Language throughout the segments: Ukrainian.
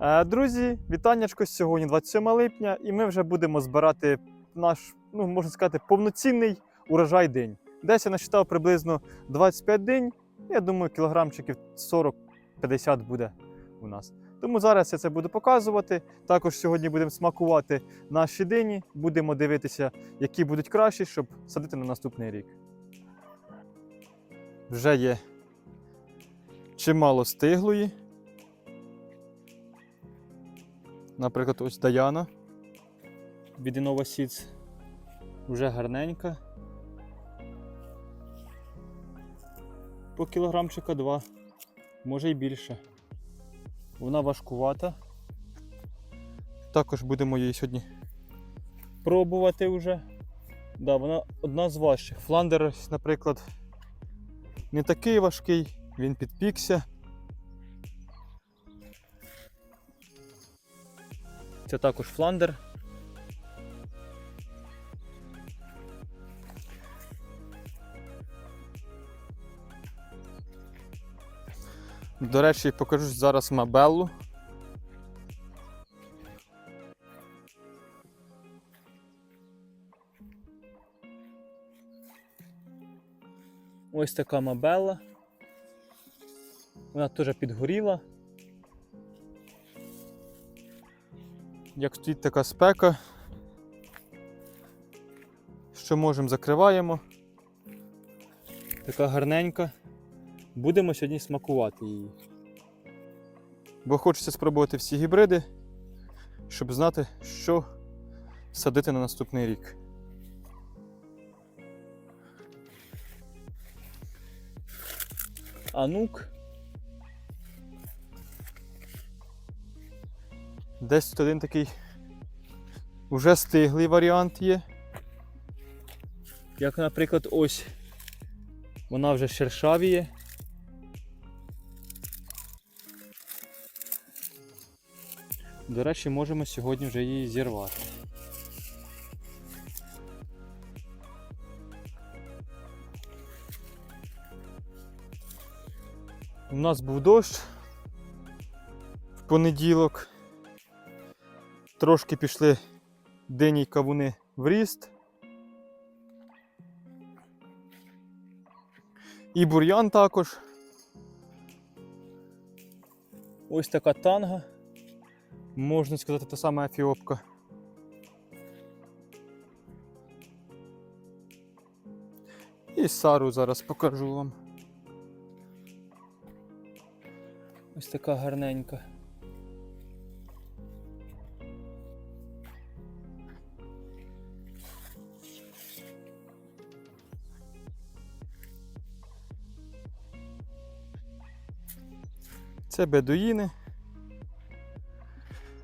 Е, Друзі, вітаннячко сьогодні 27 липня, і ми вже будемо збирати наш, ну можна сказати, повноцінний урожай день. Десь я насчитав приблизно 25 день. Я думаю, кілограмчиків 40-50 буде у нас. Тому зараз я це буду показувати. Також сьогодні будемо смакувати наші дині, будемо дивитися, які будуть кращі, щоб садити на наступний рік. Вже є чимало стиглої. Наприклад, ось Даяна від Innova Seeds. Вже гарненька. По кілограмчика два, може й більше. Вона важкувата. Також будемо її сьогодні пробувати вже. Да, вона одна з важчих. Фландер, наприклад, не такий важкий, він підпікся. Це також фландер. До речі, покажу зараз мабеллу. Ось така мабелла. Вона теж підгоріла. Як стоїть така спека, що можемо, закриваємо. Така гарненька. Будемо сьогодні смакувати її. Бо хочеться спробувати всі гібриди, щоб знати, що садити на наступний рік. Анук. Десь тут один такий вже стиглий варіант є. Як, наприклад, ось вона вже шершавіє. До речі, можемо сьогодні вже її зірвати. У нас був дощ в понеділок. Трошки пішли дині кавуни в ріст. І бур'ян також. Ось така танга. Можна сказати, та сама ефіопка. І сару зараз покажу вам. Ось така гарненька. Це бедуїни.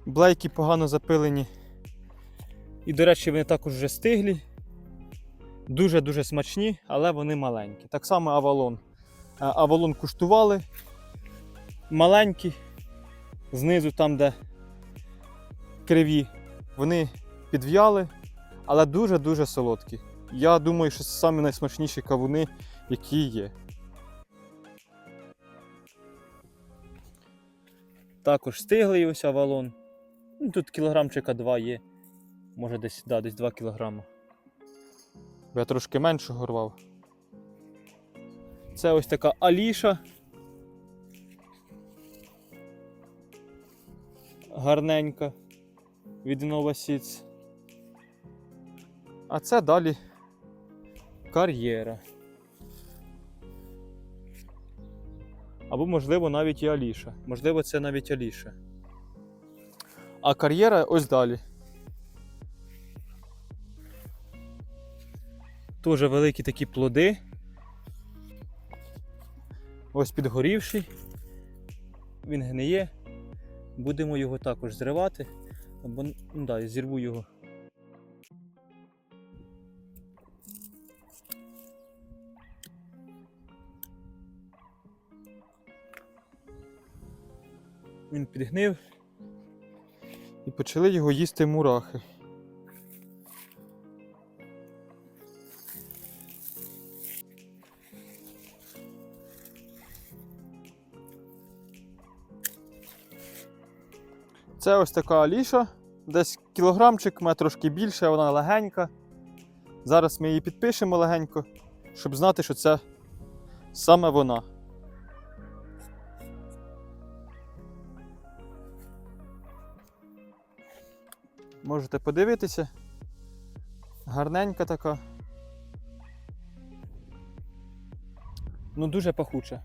Блейки погано запилені. І, до речі, вони також вже стиглі. Дуже-дуже смачні, але вони маленькі. Так само авалон. Авалон куштували. Маленькі. Знизу, там, де криві, вони підв'яли, але дуже-дуже солодкі. Я думаю, що це самі найсмачніші кавуни, які є. Також стиглий ось авалон. Ну, Тут кілограмчика 2 є. Може десь, да, десь 2 кілограми. Бо я трошки меншого рвав. Це ось така Аліша. Гарненька від Innova Seeds. А це далі кар'єра. Або, можливо, навіть і Аліша. Можливо, це навіть Аліша. А кар'єра ось далі. Дуже великі такі плоди. Ось підгорівший. Він гниє. Будемо його також зривати. Або, ну да, зірву його. Він підгнив і почали його їсти мурахи. Це ось така аліша. Десь кілограмчик, має трошки більше, вона легенька. Зараз ми її підпишемо легенько, щоб знати, що це саме вона. Можете подивитися. Гарненька така. Ну, дуже пахуча.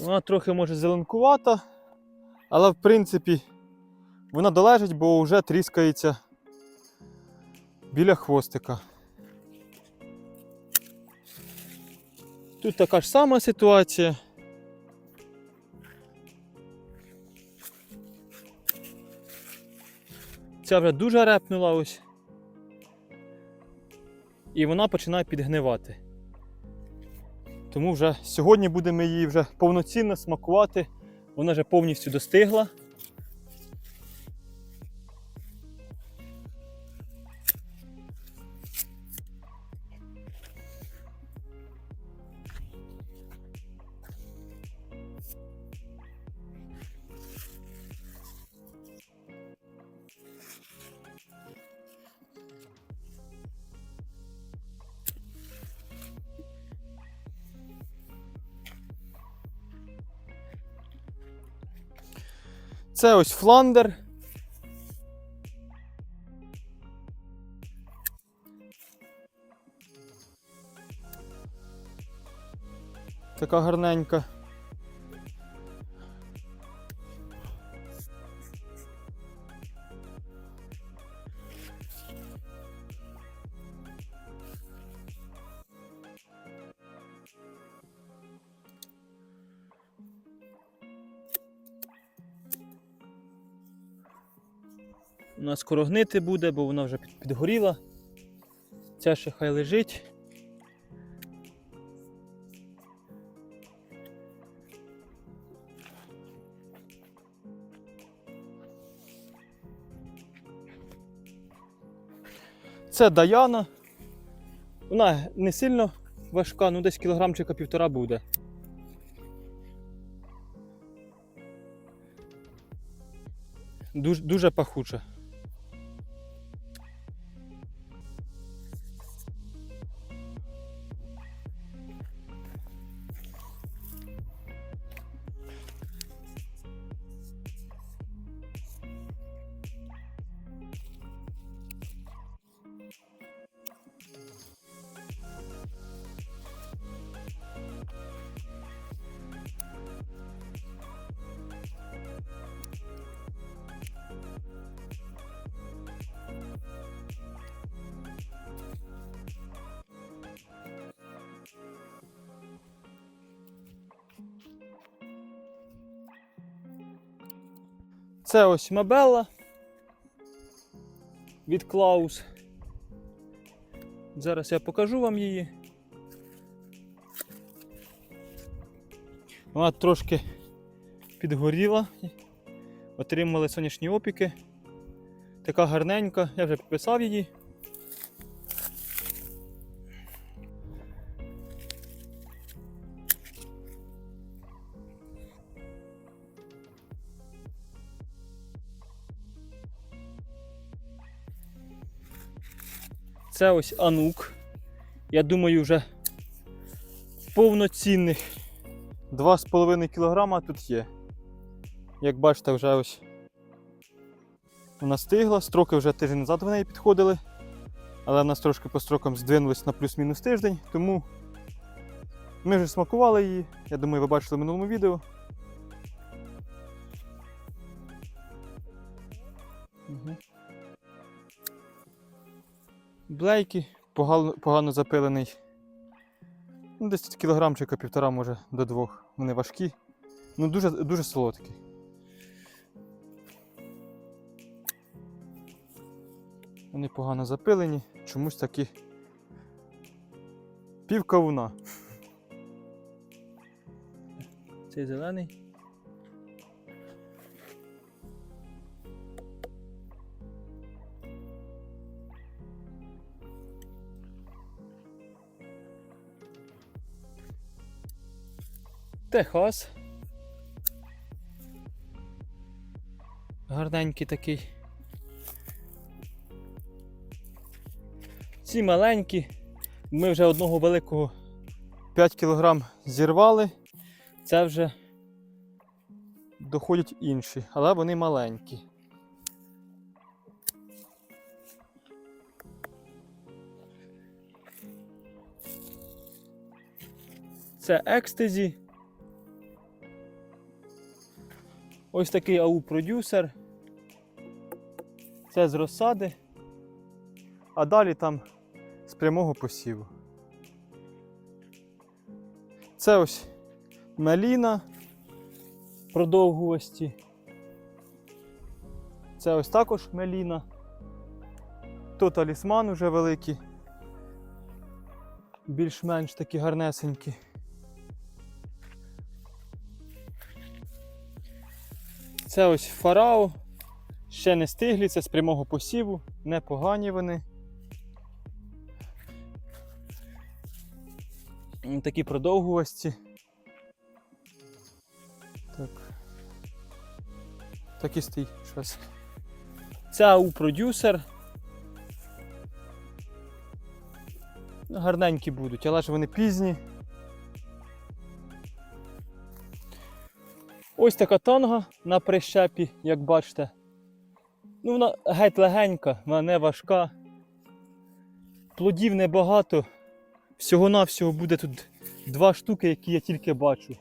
Вона трохи може зеленкувата, але в принципі вона долежить, бо вже тріскається біля хвостика. Тут така ж сама ситуація. Ця вже дуже репнула ось. І вона починає підгнивати. Тому вже сьогодні будемо її вже повноцінно смакувати. Вона вже повністю достигла. Це ось фландер. Така гарненька. Скоро гнити буде, бо вона вже підгоріла. Ця ще хай лежить. Це Даяна. Вона не сильно важка, ну десь кілограмчика півтора буде. Дуже, дуже пахуча. Це ось Мабелла від Клаус. Зараз я покажу вам її. Вона трошки підгоріла, отримали сонячні опіки. Така гарненька, я вже підписав її. Це ось анук. Я думаю, вже повноцінних 2,5 кг тут є. Як бачите, вже ось вона стигла, строки вже тиждень назад в неї підходили. Але в нас трошки по строкам здвинулись на плюс-мінус тиждень, тому ми вже смакували її. Я думаю, ви бачили в минулому відео. Блейки, погано, погано запилений. Ну, десь кілограмчика півтора, може, до двох. Вони важкі. Ну, дуже, дуже солодкі. Вони погано запилені, чомусь такі пів кавуна. Цей зелений. Техас. Гарненький такий. Ці маленькі. Ми вже одного великого 5 кг зірвали. Це вже доходять інші, але вони маленькі. Це екстезі. Ось такий АУ-продюсер. Це з розсади. А далі там з прямого посіву. Це ось меліна продовгувості. Це ось також меліна. То талісман уже великий. Більш-менш такі гарнесенькі. Це ось фарао. Ще не стиглі, це з прямого посіву, непогані вони. Такі продовгувості. Так. Так і стій щось. Це АУ продюсер. Гарненькі будуть, але ж вони пізні. Ось така танга на прищепі, як бачите. Ну, вона геть легенька, вона не важка. Плодів небагато. Всього-навсього буде тут два штуки, які я тільки бачу.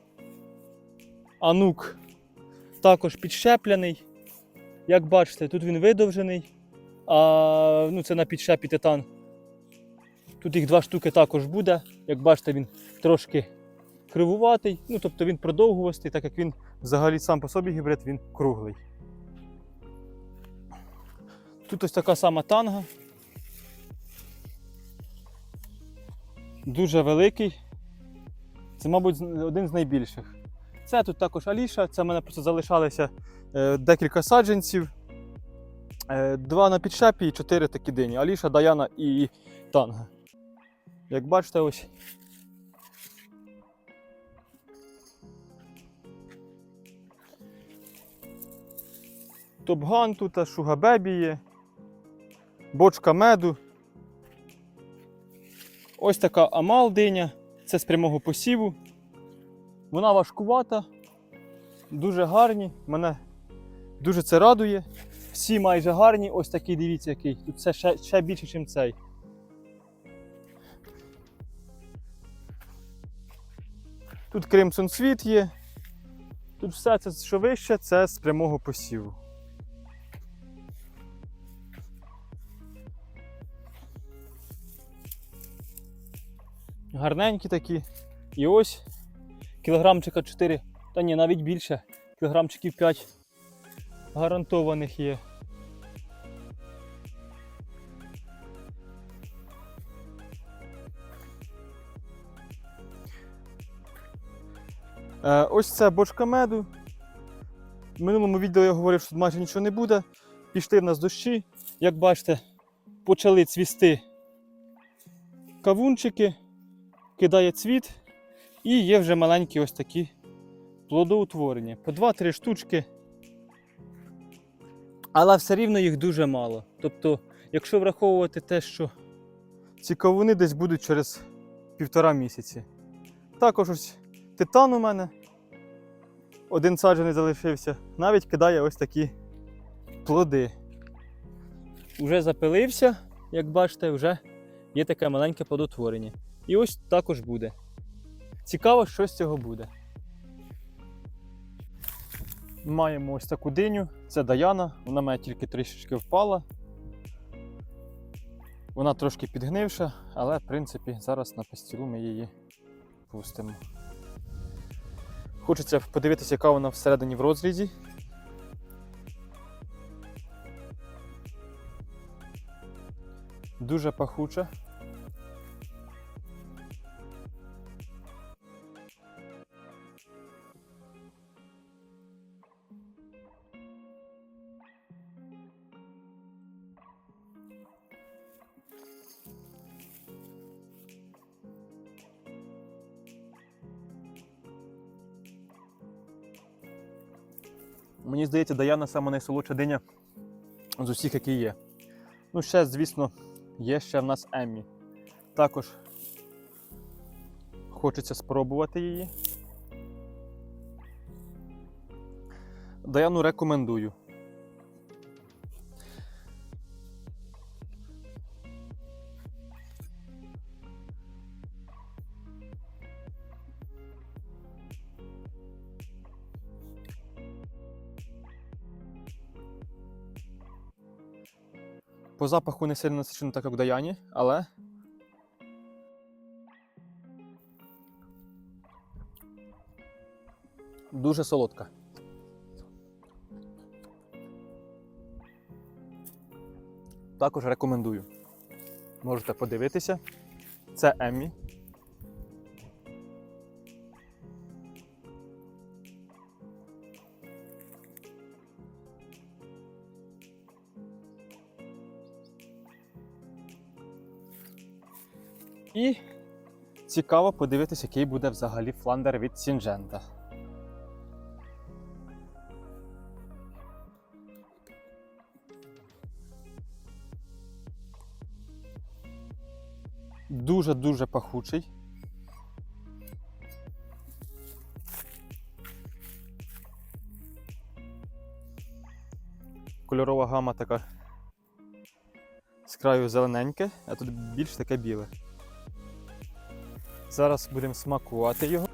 Анук також підщепляний. Як бачите, тут він видовжений. А ну, це на підщепі титан. Тут їх два штуки також буде. Як бачите, він трошки кривуватий, ну тобто він продовгувастий, так як він взагалі сам по собі гібрид, він круглий. Тут ось така сама танга. Дуже великий. Це, мабуть, один з найбільших. Це тут також Аліша, це в мене просто залишалося е, декілька саджанців. Е, два на підшепі і чотири такі дині. Аліша, Даяна і Танга. Як бачите, ось. Топган тут, шугабебі є, бочка меду. Ось така амал диня, це з прямого посіву. Вона важкувата, дуже гарні. Мене дуже це радує. Всі майже гарні, ось такий, дивіться, який. Тут це ще, ще більше, ніж цей. Тут Кримсон світ є. Тут все це, що вище, це з прямого посіву. Гарненькі такі. І ось кілограмчика 4, та ні, навіть більше. Кілограмчиків 5 гарантованих є. Е, ось це бочка меду. В минулому відео я говорив, що майже нічого не буде. Пішли в нас дощі. Як бачите, почали цвісти кавунчики, кидає цвіт, і є вже маленькі ось такі плодоутворення. По 2-3 штучки. Але все рівно їх дуже мало. Тобто, якщо враховувати те, що ці кавуни десь будуть через півтора місяці. Також ось титан у мене. Один саджаний залишився. Навіть кидає ось такі плоди. Уже запилився, як бачите, вже є таке маленьке плодотворення. І ось також буде. Цікаво, що з цього буде. Маємо ось таку диню, це Даяна, вона має тільки трішечки впала. Вона трошки підгнивша, але в принципі зараз на пастілу ми її пустимо. Хочеться подивитися, яка вона всередині в розрізі. Дуже пахуче. Мені здається, Даяна саме найсолодша диня з усіх, які є. Ну, ще, звісно, є ще в нас Еммі. Також хочеться спробувати її. Даяну рекомендую. Запаху не сильно насичено так, як Даяні, але. Дуже солодка. Також рекомендую. Можете подивитися. Це Еммі. І цікаво подивитися, який буде взагалі фландер від Сінджента. Дуже-дуже пахучий. Кольорова гама така з краю зелененьке, а тут більш таке біле. Зараз будемо смакувати його.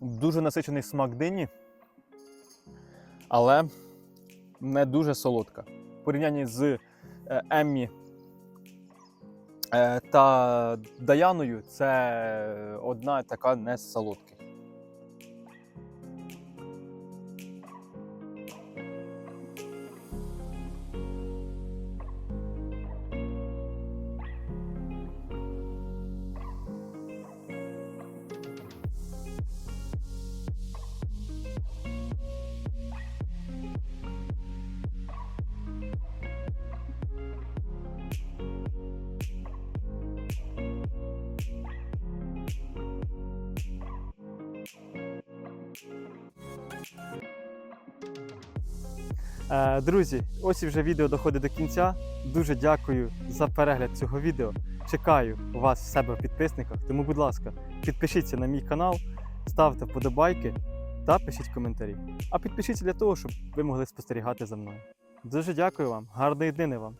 Дуже насичений смак дині, але не дуже солодка. В порівнянні з е, Еммі Та Даяною це одна така не з. Друзі, ось і вже відео доходить до кінця. Дуже дякую за перегляд цього відео. Чекаю вас в себе в підписниках. Тому, будь ласка, підпишіться на мій канал, ставте вподобайки та пишіть коментарі. А підпишіться для того, щоб ви могли спостерігати за мною. Дуже дякую вам, гарної днини вам!